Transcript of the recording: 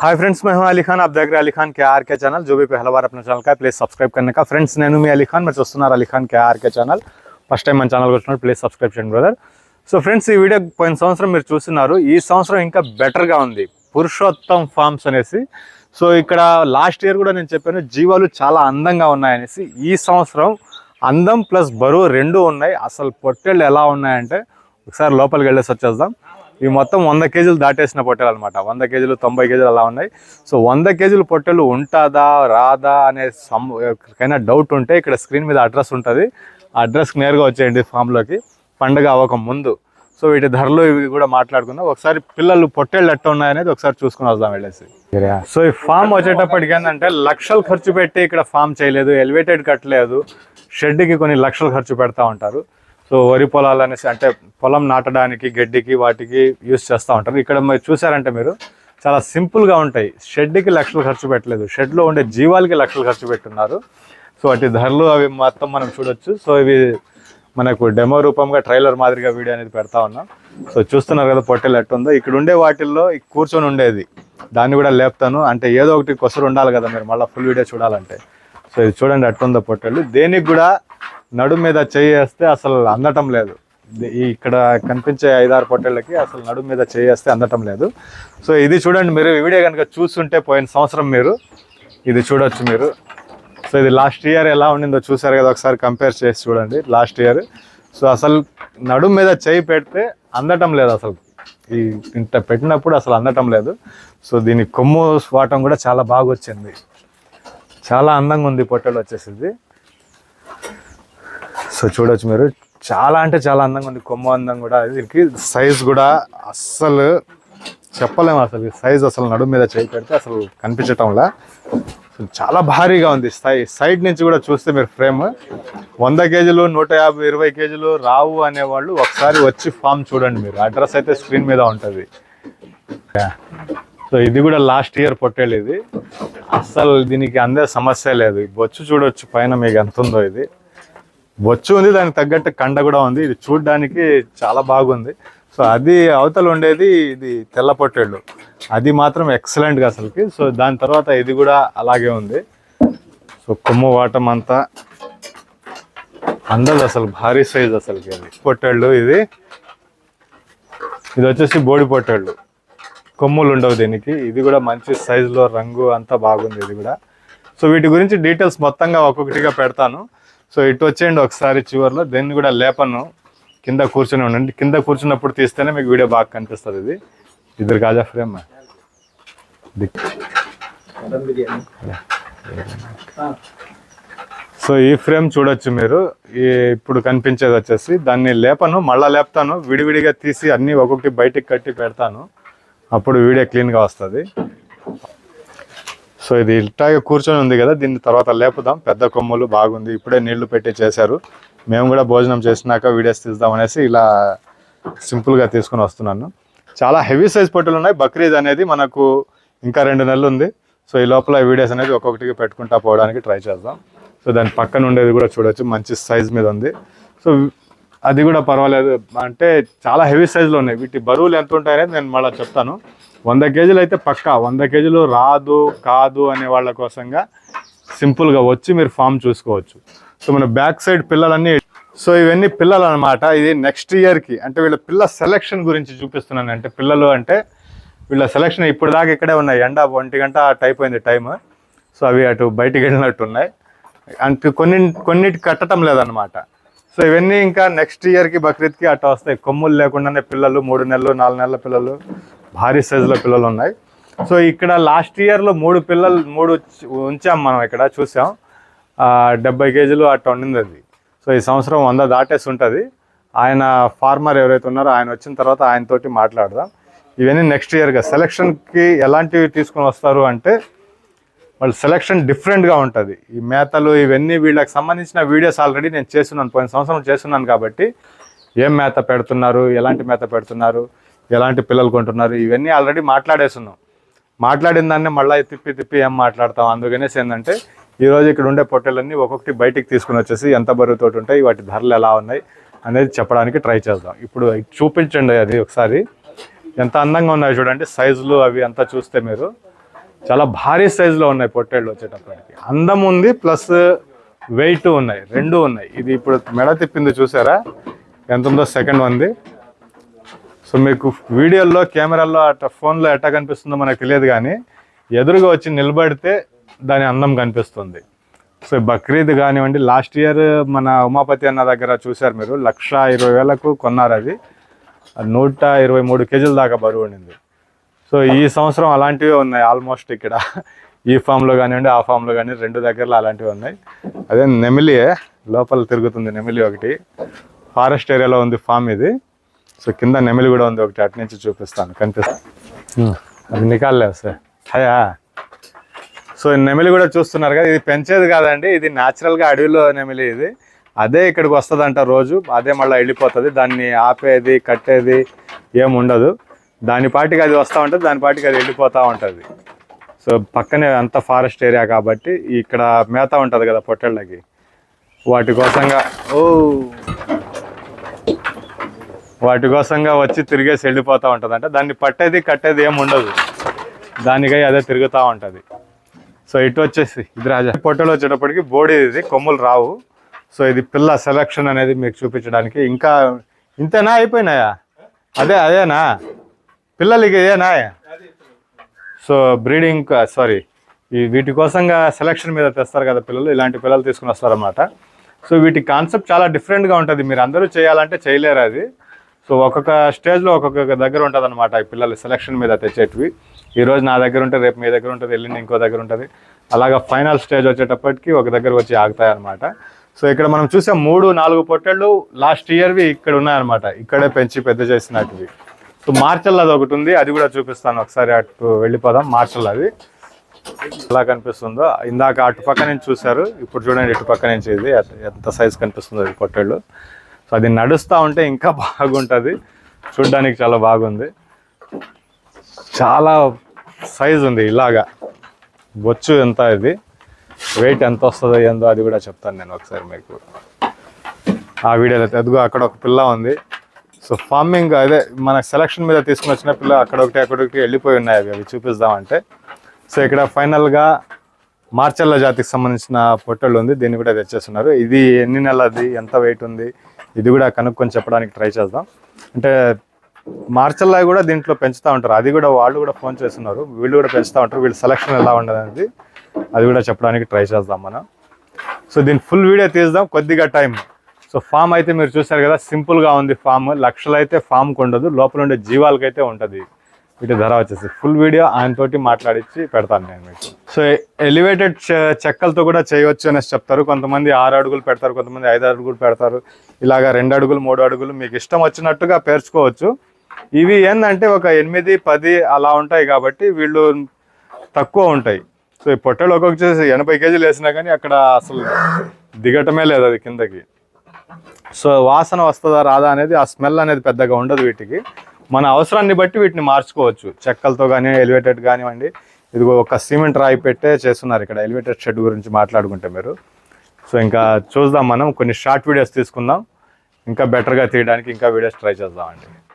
Hi friends మేము అలీ ఖాన్ అబ్ దగ్గర అలీ ఖాన్ కేఆర్కే ఛానల్ జో బీ పహల బార్ అప్నా ఛానల్ కా ప్లీజ్ సబ్స్క్రైబ్ కన్నా కా ఫ్రెండ్స్ నేను మీ అలీ ఖాన్ మీరు చూస్తున్నారు Ali Khan KRK channel first time మన ఛానల్కి వచ్చినప్పుడు ప్లీజ్ సబ్స్క్రైబ్ చేయండి బ్రదర్ సో ఫ్రెండ్స్ ఈ వీడియో పోయిన సంవత్సరం మీరు చూస్తున్నారు ఈ సంవత్సరం ఇంకా బెటర్గా ఉంది పురుషోత్తం ఫార్మ్స్ అనేసి సో ఇక్కడ లాస్ట్ ఇయర్ కూడా నేను చెప్పాను జీవాలు చాలా అందంగా ఉన్నాయనేసి ఈ సంవత్సరం అందం ప్లస్ బరువు రెండూ ఉన్నాయి అసలు పొట్టెళ్ళు ఎలా ఉన్నాయంటే ఒకసారి లోపలికి వెళ్ళేసి వచ్చేద్దాం ఇవి మొత్తం వంద కేజీలు దాటేసిన పొట్టెలు అనమాట వంద కేజీలు తొంభై కేజీలు అలా ఉన్నాయి. సో వంద కేజీలు పొట్టెలు ఉంటుందా రాదా అనే సమ్ ఎవరికైనా డౌట్ ఉంటే ఇక్కడ స్క్రీన్ మీద అడ్రస్ ఉంటుంది. ఆ అడ్రస్కి నేరుగా వచ్చేయండి ఫామ్లోకి పండుగ అవ్వక ముందు. సో వీటి ధరలు ఇవి కూడా మాట్లాడుకుందాం. ఒకసారి పిల్లలు పొట్టేళ్ళు ఎట్ట ఉన్నాయనేది ఒకసారి చూసుకుని వద్దాం వెళ్ళేసి. సో ఈ ఫామ్ వచ్చేటప్పటికి ఏంటంటే లక్షలు ఖర్చు పెట్టి ఇక్కడ ఫామ్ చేయలేదు ఎలివేటెడ్ కట్టలేదు. షెడ్కి కొన్ని లక్షలు ఖర్చు పెడతా ఉంటారు. సో వరి పొలాలు అనేసి అంటే పొలం నాటడానికి గడ్డికి వాటికి యూస్ చేస్తూ ఉంటారు. ఇక్కడ మీరు చూసారంటే మీరు చాలా సింపుల్గా ఉంటాయి. షెడ్కి లక్షలు ఖర్చు పెట్టలేదు. షెడ్లో ఉండే జీవాలకి లక్షలు ఖర్చు పెట్టున్నారు. సో వాటి ధరలు అవి మొత్తం మనం చూడొచ్చు. సో ఇవి మనకు డెమో రూపంగా ట్రైలర్ మాదిరిగా వీడియో అనేది పెడతా ఉన్నాం. సో చూస్తున్నారు కదా పొట్టెలు ఎట్టుందో ఇక్కడ ఉండే వాటిల్లో కూర్చొని ఉండేది. దాన్ని కూడా లేపుతాను. అంటే ఏదో ఒకటి కొసరు ఉండాలి కదా మీరు మళ్ళీ ఫుల్ వీడియో చూడాలంటే. సో ఇది చూడండి అట్టుందో పొట్టెలు దేనికి కూడా నడుము మీద చేయి అసలు అందటం లేదు. ఇక్కడ కనిపించే ఐదారు పొట్టేళ్ళకి అసలు నడుము మీద చేయి అందటం లేదు. సో ఇది చూడండి మీరు వీడియో కనుక చూస్తుంటే పోయిన సంవత్సరం మీరు ఇది చూడొచ్చు మీరు. సో ఇది లాస్ట్ ఇయర్ ఎలా ఉండిందో చూసారు కదా ఒకసారి కంపేర్ చేసి చూడండి లాస్ట్ ఇయర్. సో అసలు నడుము మీద చేయి పెడితే అందటం లేదు అసలు. ఈ ఇంత పెట్టినప్పుడు అసలు అందటం లేదు. సో దీని కొమ్ము స్వాటం కూడా చాలా బాగా వచ్చింది. చాలా అందంగా ఉంది పొట్టెలు వచ్చేసింది. సో చూడొచ్చు మీరు. చాలా అంటే చాలా అందంగా ఉంది. కొమ్మ అందం కూడా. దీనికి సైజ్ కూడా అస్సలు చెప్పలేము అసలు. సైజ్ అసలు నడుము మీద చేయి పెడితే అసలు కనిపించటంలా చాలా భారీగా ఉంది. సై సైడ్ నుంచి కూడా చూస్తే మీరు ఫ్రేమ్ వంద కేజీలు నూట యాభై ఇరవై కేజీలు రావు అనేవాళ్ళు ఒకసారి వచ్చి ఫామ్ చూడండి మీరు. అడ్రస్ అయితే స్క్రీన్ మీద ఉంటుంది. సో ఇది కూడా లాస్ట్ ఇయర్ పొట్టేళ్ళు ఇది. అస్సలు దీనికి అందే సమస్య లేదు. బొచ్చు చూడొచ్చు పైన మీకు ఎంత ఉందో ఇది. బొచ్చు ఉంది దానికి తగ్గట్టు కండ కూడా ఉంది. ఇది చూడడానికి చాలా బాగుంది. సో అది అవతల ఉండేది ఇది తెల్ల పొట్టేళ్ళు. అది మాత్రం ఎక్సలెంట్గా అసలుకి. సో దాని తర్వాత ఇది కూడా అలాగే ఉంది. సో కొమ్ము వాటం అంతా అందదు అసలు భారీ సైజ్ అసలుకి అది. పొట్టేళ్ళు ఇది. ఇది వచ్చేసి బోడి పొట్టేళ్ళు. కొమ్ములు ఉండవు దీనికి. ఇది కూడా మంచి సైజులో రంగు అంతా బాగుంది ఇది కూడా. సో వీటి గురించి డీటెయిల్స్ మొత్తంగా ఒక్కొక్కటిగా పెడతాను. సో ఇటు వచ్చేయండి ఒకసారి చివర్లో దీన్ని కూడా లేపను. కింద కూర్చొని ఉండండి. కింద కూర్చున్నప్పుడు తీస్తేనే మీకు వీడియో బాగా కనిపిస్తుంది ఇది. ఇద్దరు కాజా ఫ్రేమ్ సో ఈ ఫ్రేమ్ చూడొచ్చు మీరు. ఈ ఇప్పుడు కనిపించేది వచ్చేసి దాన్ని లేపను మళ్ళా లేపుతాను. విడివిడిగా తీసి అన్నీ ఒక్కొక్కటి బయటికి కట్టి పెడతాను. అప్పుడు వీడియో క్లీన్గా వస్తుంది. సో ఇది ఇట్లాగే కూర్చొని ఉంది కదా దీన్ని తర్వాత లేపుదాం. పెద్ద కొమ్మలు బాగుంది ఇప్పుడే నీళ్ళు పెట్టి చేశారు. మేము కూడా భోజనం చేసినాక వీడియోస్ తీద్దాం అనేసి ఇలా సింపుల్గా తీసుకొని వస్తున్నాను. చాలా హెవీ సైజ్ పొట్టులు ఉన్నాయి. బక్రీద్ అనేది మనకు ఇంకా రెండు నెలలు ఉంది. సో ఈ లోపల వీడియోస్ అనేది ఒక్కొక్కటిగా పెట్టుకుంటా పోవడానికి ట్రై చేద్దాం. సో దాని పక్కన ఉండేది కూడా చూడొచ్చు. మంచి సైజ్ మీద ఉంది. సో అది కూడా పర్వాలేదు. అంటే చాలా హెవీ సైజులో ఉన్నాయి. వీటి బరువులు ఎంత ఉంటాయనేది నేను మళ్ళీ చెప్తాను. వంద కేజీలు అయితే పక్కా. వంద కేజీలు రాదు కాదు అనే వాళ్ళ కోసంగా సింపుల్గా వచ్చి మీరు ఫామ్ చూసుకోవచ్చు. సో మన బ్యాక్ సైడ్ పిల్లలన్నీ సో ఇవన్నీ పిల్లలు అనమాట ఇది నెక్స్ట్ ఇయర్కి అంటే వీళ్ళ పిల్ల సెలెక్షన్ గురించి చూపిస్తున్నాను. అంటే పిల్లలు అంటే వీళ్ళ సెలెక్షన్ ఇప్పుడు దాకా ఇక్కడే ఉన్నాయి. ఎండ ఒంటి గంట టైప్ అయిపోయింది టైం సో అవి అటు బయటికి వెళ్ళినట్టు ఉన్నాయి. అంటే కొన్ని కొన్నిటి కట్టడం లేదనమాట. సో ఇవన్నీ ఇంకా నెక్స్ట్ ఇయర్కి బక్రీద్కి అట్లా వస్తాయి. కొమ్ములు లేకుండానే పిల్లలు మూడు నెలలు నాలుగు నెలల పిల్లలు. భారీ సైజులో పిల్లలు ఉన్నాయి. సో ఇక్కడ లాస్ట్ ఇయర్లో మూడు పిల్లలు మూడు ఉంచాం మనం ఇక్కడ చూసాం. డెబ్బై కేజీలు అట్లా ఉండింది అది సో ఈ సంవత్సరం వంద దాటేసి ఉంటుంది. ఆయన ఫార్మర్ ఎవరైతే ఉన్నారో ఆయన వచ్చిన తర్వాత ఆయనతోటి మాట్లాడదాం. ఇవన్నీ నెక్స్ట్ ఇయర్గా సెలక్షన్కి ఎలాంటివి తీసుకొని వస్తారు అంటే వాళ్ళు సెలక్షన్ డిఫరెంట్గా ఉంటుంది. ఈ మేతలు ఇవన్నీ వీళ్ళకి సంబంధించిన వీడియోస్ ఆల్రెడీ నేను చేస్తున్నాను. పోయిన సంవత్సరం చేస్తున్నాను కాబట్టి ఏం మేత పెడుతున్నారు? ఎలాంటి మేత పెడుతున్నారు? ఎలాంటి పిల్లలు కొంటున్నారు? ఇవన్నీ ఆల్రెడీ మాట్లాడేస్తున్నాం మాట్లాడిన దాన్ని మళ్ళీ తిప్పి తిప్పి ఏం మాట్లాడతాం? అందుకనేసి ఏంటంటే ఈరోజు ఇక్కడ ఉండే పొట్టెలన్నీ ఒక్కొక్కటి బయటికి తీసుకుని వచ్చేసి ఎంత బరువుతోటి ఉంటాయి వాటి ధరలు ఎలా ఉన్నాయి అనేది చెప్పడానికి ట్రై చేద్దాం. ఇప్పుడు చూపించండి అది ఒకసారి. ఎంత అందంగా ఉన్నాయి చూడండి సైజులు అవి అంతా చూస్తే మీరు. చాలా భారీ సైజులో ఉన్నాయి పొట్టేళ్ళు వచ్చేటప్పటికి. అందం ఉంది ప్లస్ వెయిట్ ఉన్నాయి రెండు ఉన్నాయి. ఇది ఇప్పుడు మెడ తిప్పింది చూసారా? ఎంత ఉందో సెకండ్ ఉంది సో మీకు వీడియోల్లో కెమెరాల్లో అట్లా ఫోన్లో ఎట్టా కనిపిస్తుందో మనకు తెలియదు కానీ ఎదురుగా వచ్చి నిలబడితే దాని అందం కనిపిస్తుంది. సో బక్రీద్ కానివ్వండి లాస్ట్ ఇయర్ మన ఉమాపతి అన్న దగ్గర చూశారు మీరు లక్ష ఇరవై వేలకు కొన్నారు అది. అది నూట ఇరవై మూడు కేజీల దాకా బరువు ఉండింది. సో ఈ సంవత్సరం అలాంటివే ఉన్నాయి ఆల్మోస్ట్ ఇక్కడ. ఈ ఫామ్లో కానివ్వండి ఆ ఫామ్లో కానీ రెండు దగ్గరలో అలాంటివి ఉన్నాయి. అదే నెమిలియే లోపల తిరుగుతుంది నెమిలి ఒకటి. ఫారెస్ట్ ఏరియాలో ఉంది ఫామ్ ఇది. సో కింద నెమిలి కూడా ఉంది ఒకటి అటు నుంచి చూపిస్తాను కనిపిస్తాను అది నికాలే సార్. హయా సో నెమిలి కూడా చూస్తున్నారు కదా ఇది పెంచేది కాదండి ఇది న్యాచురల్గా అడవిలో నెమిలి ఇది. అదే ఇక్కడికి వస్తుందంట రోజు అదే మళ్ళీ వెళ్ళిపోతుంది దాన్ని ఆపేది కట్టేది ఏం ఉండదు. దాని పాటికి అది వస్తూ ఉంటుంది దాని పాటికి అది వెళ్ళిపోతూ ఉంటుంది. సో పక్కనే అంత ఫారెస్ట్ ఏరియా కాబట్టి ఇక్కడ మేత ఉంటుంది కదా పొట్టేళ్ళకి. వాటి కోసంగా ఓ. వాటి కోసంగా వచ్చి తిరిగేసి వెళ్ళిపోతూ ఉంటుంది అంటే దాన్ని పట్టేది కట్టేది ఏమి ఉండదు. దానికై అదే తిరుగుతూ ఉంటుంది. సో ఇటు వచ్చేసి ఇది రాజా. పొట్టలు వచ్చేటప్పటికి బోడీ ఇది కొమ్ములు రావు. సో ఇది పిల్ల సెలక్షన్ అనేది మీకు చూపించడానికి ఇంకా ఇంతేనా అయిపోయినాయా? అదే అదేనా? పిల్లలకి ఇదేనా? సో బ్రీడింగ్ సారీ ఈ వీటి కోసంగా సెలక్షన్ మీద తెస్తారు కదా పిల్లలు ఇలాంటి పిల్లలు తీసుకుని వస్తారన్నమాట. సో వీటి కాన్సెప్ట్ చాలా డిఫరెంట్గా ఉంటుంది. మీరు అందరూ చేయాలంటే చేయలేరు అది. సో ఒక్కొక్క స్టేజ్లో ఒక్కొక్క దగ్గర ఉంటుంది అనమాట ఈ పిల్లలు సెలక్షన్ మీద తెచ్చేటివి. ఈరోజు నా దగ్గర ఉంటుంది రేపు మీ దగ్గర ఉంటుంది వెళ్ళింది ఇంకో దగ్గర ఉంటుంది. అలాగా ఫైనల్ స్టేజ్ వచ్చేటప్పటికి ఒక దగ్గర వచ్చి ఆగుతాయి అనమాట సో ఇక్కడ మనం చూసే మూడు నాలుగు పొట్టేళ్ళు లాస్ట్ ఇయర్వి ఇక్కడ ఉన్నాయన్నమాట. ఇక్కడే పెంచి పెద్ద చేసినటివి. సో మార్చల్ అది ఒకటి ఉంది అది కూడా చూపిస్తాను ఒకసారి అటు వెళ్ళిపోదాం మార్చల్ అది. ఎలా కనిపిస్తుందో ఇందాక అటు పక్క నుంచి చూశారు ఇప్పుడు చూడండి ఇటు పక్క నుంచి ఇది ఎంత సైజ్ కనిపిస్తుందో ఈ పొట్టేళ్ళు. సో అది నడుస్తూ ఉంటే ఇంకా బాగుంటుంది. చూడ్డానికి చాలా బాగుంది. చాలా సైజ్ ఉంది ఇలాగా. బొచ్చు ఎంత ఇది? వెయిట్ ఎంత వస్తుందో ఏందో అది కూడా చెప్తాను నేను ఒకసారి మీకు. ఆ వీడియోలో అయితే అదిగో అక్కడ ఒక పిల్ల ఉంది. సో ఫార్మింగ్ అదే మన సెలక్షన్ మీద తీసుకుని వచ్చిన పిల్ల అక్కడ ఒకటి అక్కడ వెళ్ళిపోయి ఉన్నాయి అవి. అవి చూపిస్తామంటే సో ఇక్కడ ఫైనల్గా మార్చల్ల జాతికి సంబంధించిన పొట్టళ్ళు ఉంది. దీన్ని కూడా తెచ్చేస్తున్నారు. ఇది ఎన్ని నెలది ఎంత వెయిట్ ఉంది? ఇది కూడా కనుక్కొని చెప్పడానికి ట్రై చేద్దాం. అంటే మార్చల్లా కూడా దీంట్లో పెంచుతూ ఉంటారు. అది కూడా వాళ్ళు కూడా ఫోన్ చేస్తున్నారు. వీళ్ళు కూడా పెంచుతూ ఉంటారు. వీళ్ళ సెలక్షన్ ఎలా ఉండదు అనేది అది కూడా చెప్పడానికి ట్రై చేద్దాం మనం. సో దీని ఫుల్ వీడియో తీద్దాం. కొద్దిగా టైం సో ఫామ్ అయితే మీరు చూసారు కదా సింపుల్గా ఉంది ఫామ్ లక్షలైతే ఫామ్కి ఉండదు. లోపల ఉండే జీవాలకైతే ఉంటుంది. వీటి ధర వచ్చేసి ఫుల్ వీడియో ఆయన తోటి మాట్లాడించి పెడతాను నేను మీకు. సో ఎలివేటెడ్ చెక్కలతో కూడా చేయవచ్చు అనేసి చెప్తారు. కొంతమంది ఆరు అడుగులు పెడతారు కొంతమంది ఐదు అడుగులు పెడతారు. ఇలాగా రెండు అడుగులు మూడు అడుగులు మీకు ఇష్టం వచ్చినట్టుగా పేర్చుకోవచ్చు. ఇవి ఏంటంటే ఒక ఎనిమిది పది అలా ఉంటాయి కాబట్టి వీళ్ళు తక్కువ ఉంటాయి. సో ఈ పొట్టలు ఒక్కొక్క చేసి ఎనభై కేజీలు వేసినా కానీ అక్కడ అసలు దిగటమే లేదు అది కిందకి. సో వాసన వస్తుందా రాదా అనేది ఆ స్మెల్ అనేది పెద్దగా ఉండదు వీటికి. మన అవసరాన్ని బట్టి వీటిని మార్చుకోవచ్చు. చెక్కలతో కానీ ఎలివేటెడ్ కానివ్వండి. ఇదిగో ఒక సిమెంట్ రాయి పెట్టే చేస్తున్నారు ఇక్కడ ఎలివేటెడ్ షెడ్ గురించి మాట్లాడుకుంటే మీరు. సో ఇంకా చూద్దాం మనం. కొన్ని షార్ట్ వీడియోస్ తీసుకుందాం. ఇంకా బెటర్గా తీయడానికి ఇంకా వీడియోస్ ట్రై చేద్దామండి.